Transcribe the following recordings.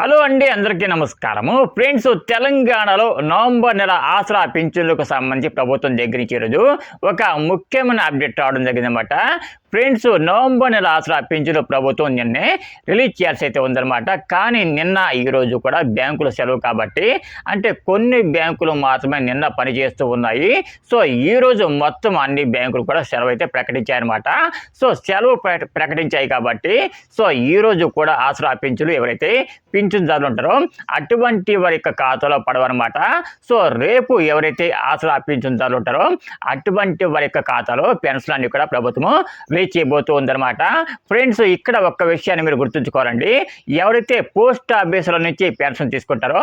Hello అండి అందరికీ నమస్కారము. ఫ్రెండ్స్ తెలంగాణలో నవంబర్ నెల ఆసరా పింఛన్లకు సంబంధించి ప్రభుత్వం దగ్గర నుంచి ఈరోజు ఒక ముఖ్యమైన అప్డేట్ రావడం జరిగిందన్నమాట. ఫ్రెండ్స్ నవంబర్ నెల ఆసరా పింఛన్లు ప్రభుత్వం నిన్నే రిలీజ్ చేయాల్సి అయితే ఉందన్నమాట. కానీ నిన్న ఈరోజు కూడా బ్యాంకులు సెలవు కాబట్టి అంటే కొన్ని బ్యాంకులు మాత్రమే నిన్న పనిచేస్తూ ఉన్నాయి. సో ఈ రోజు మొత్తం అన్ని బ్యాంకులు కూడా సెలవు అయితే ప్రకటించాయన్నమాట. సో సెలవు ప్రకటించాయి కాబట్టి సో ఈ రోజు కూడా ఆసరా పింఛన్లు ఎవరైతే పింఛన్దారులు ఉంటారో. అటువంటి వారి యొక్క ఖాతాలో పడవన్నమాట. సో రేపు ఎవరైతే ఆసరా పింఛన్దారులు ఉంటారో అటువంటి వారి యొక్క ఖాతాలో పెన్షన్ అన్ని కూడా ప్రభుత్వము రిలీజ్ చేయబోతూ ఉందన్నమాట ఫ్రెండ్స్ ఇక్కడ ఒక్క విషయాన్ని మీరు గుర్తుంచుకోవాలండి. ఎవరైతే పోస్ట్ ఆఫీసుల నుంచి పెన్షన్ తీసుకుంటారో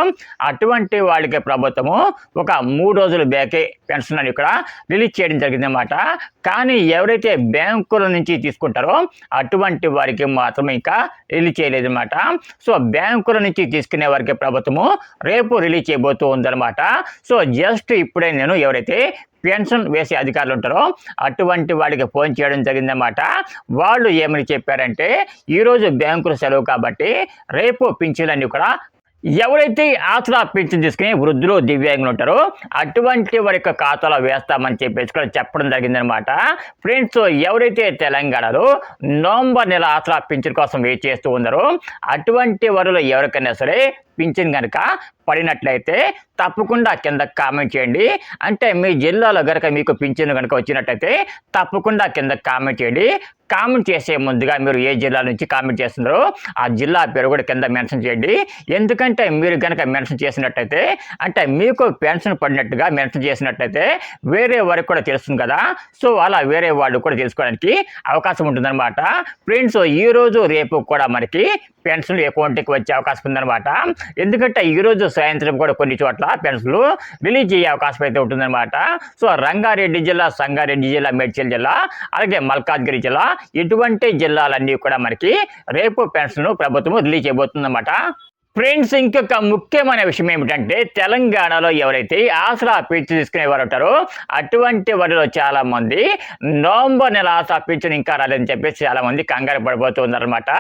అటువంటి వాళ్ళకి ప్రభుత్వము ఒక మూడు రోజుల బ్యాకే పెన్షన్ అని ఇక్కడ రిలీజ్ చేయడం జరిగిందన్నమాట. కానీ ఎవరైతే బ్యాంకుల నుంచి తీసుకుంటారో అటువంటి వారికి మాత్రం ఇంకా రిలీజ్ చేయలేదన్నమాట. సో బ్యాంకుల నుంచి తీసుకునే వారికి ప్రభుత్వము రేపు రిలీజ్ చేయబోతూ ఉందన్నమాట. సో జస్ట్ ఇప్పుడే నేను ఎవరైతే పెన్షన్ వేసే అధికారులు ఉంటారో అటువంటి వాడికి ఫోన్ చేయడం జరిగిందన్నమాట. వాళ్ళు ఏమని చెప్పారంటే ఈరోజు బ్యాంకులు సెలవు కాబట్టి రేపు పింఛన్లన్నీ కూడా ఎవరైతే ఆసరా పెన్షన్ తీసుకుని వృద్ధులు దివ్యాంగులు ఉంటారో అటువంటి వారి యొక్క ఖాతాలో వేస్తామని చెప్పేసి కూడా చెప్పడం జరిగిందనమాట. ఫ్రెండ్స్ ఎవరైతే తెలంగాణలో నవంబర్ నెల ఆసరా పింఛన్ కోసం వెయిట్ చేస్తూ ఉన్నారో అటువంటి వారిలో ఎవరికైనా సరే పింఛన్ కనుక పడినట్లయితే తప్పకుండా కింద కామెంట్ చేయండి. అంటే మీ జిల్లాలో కనుక మీకు పింఛన్ కనుక వచ్చినట్లయితే తప్పకుండా కింద కామెంట్ చేయండి. కామెంట్ చేసే ముందుగా మీరు ఏ జిల్లా నుంచి కామెంట్ చేస్తున్నారో ఆ జిల్లా పేరు కూడా కింద మెన్షన్ చేయండి. ఎందుకంటే మీరు కనుక మెన్షన్ చేసినట్టయితే అంటే మీకు పెన్షన్ పడినట్టుగా మెన్షన్ చేసినట్టయితే వేరే వారికి కూడా తెలుస్తుంది కదా. సో అలా వేరే వాళ్ళు కూడా తెలుసుకోవడానికి అవకాశం ఉంటుందన్నమాట. ఫ్రెండ్స్ ఈ రోజు రేపు కూడా మనకి పెన్షన్లు అకౌంట్కి వచ్చే అవకాశం ఉందన్నమాట. ఎందుకంటే ఈరోజు సాయంత్రం కూడా కొన్ని చోట్ల పెన్షన్లు రిలీజ్ అయ్యే అవకాశం అయితే ఉంటుందన్నమాట. సో రంగారెడ్డి జిల్లా సంగారెడ్డి జిల్లా మేడ్చల్ జిల్లా అలాగే మల్కాజ్గిరి జిల్లా ఇటువంటి జిల్లాలన్నీ కూడా మనకి రేపు పెన్షన్ ప్రభుత్వం రిలీజ్ చేయబోతుందన్నమాట. ఫ్రెండ్స్ ఇంకొక ముఖ్యమైన విషయం ఏమిటంటే తెలంగాణలో ఎవరైతే ఆసరా పిచ్చి తీసుకునే వారు ఉంటారో అటువంటి వారిలో చాలా మంది నవంబర్ నెల ఆసరా పీచుని ఇంకా రాలేదని చెప్పేసి చాలా మంది కంగారు పడిపోతూ ఉన్నారనమాట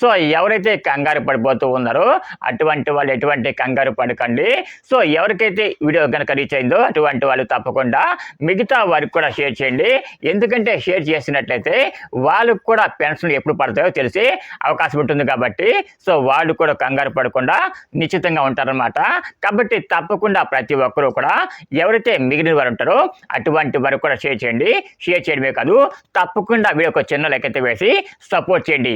సో ఎవరైతే కంగారు పడిపోతూ ఉన్నారో అటువంటి వాళ్ళు ఎటువంటి కంగారు పడకండి. సో ఎవరికైతే వీడియో కనుక రీచ్ అయిందో అటువంటి వాళ్ళు తప్పకుండా మిగతా వారికి కూడా షేర్ చేయండి. ఎందుకంటే షేర్ చేసినట్లయితే వాళ్ళకు కూడా పెన్షన్లు ఎప్పుడు పడతాయో తెలిసి అవకాశం ఉంటుంది కాబట్టి సో వాళ్ళు కూడా కంగారు కాకుండా నిశ్చితంగా ఉంటారనమాట కాబట్టి తప్పకుండా ప్రతి ఒక్కరూ కూడా ఎవరైతే మిగిలిన వారు ఉంటారో అటువంటి వారు కూడా షేర్ చేయండి. షేర్ చేయడమే కాదు తప్పకుండా వీడియోకి చిన్న లెక్క వేసి సపోర్ట్ చేయండి.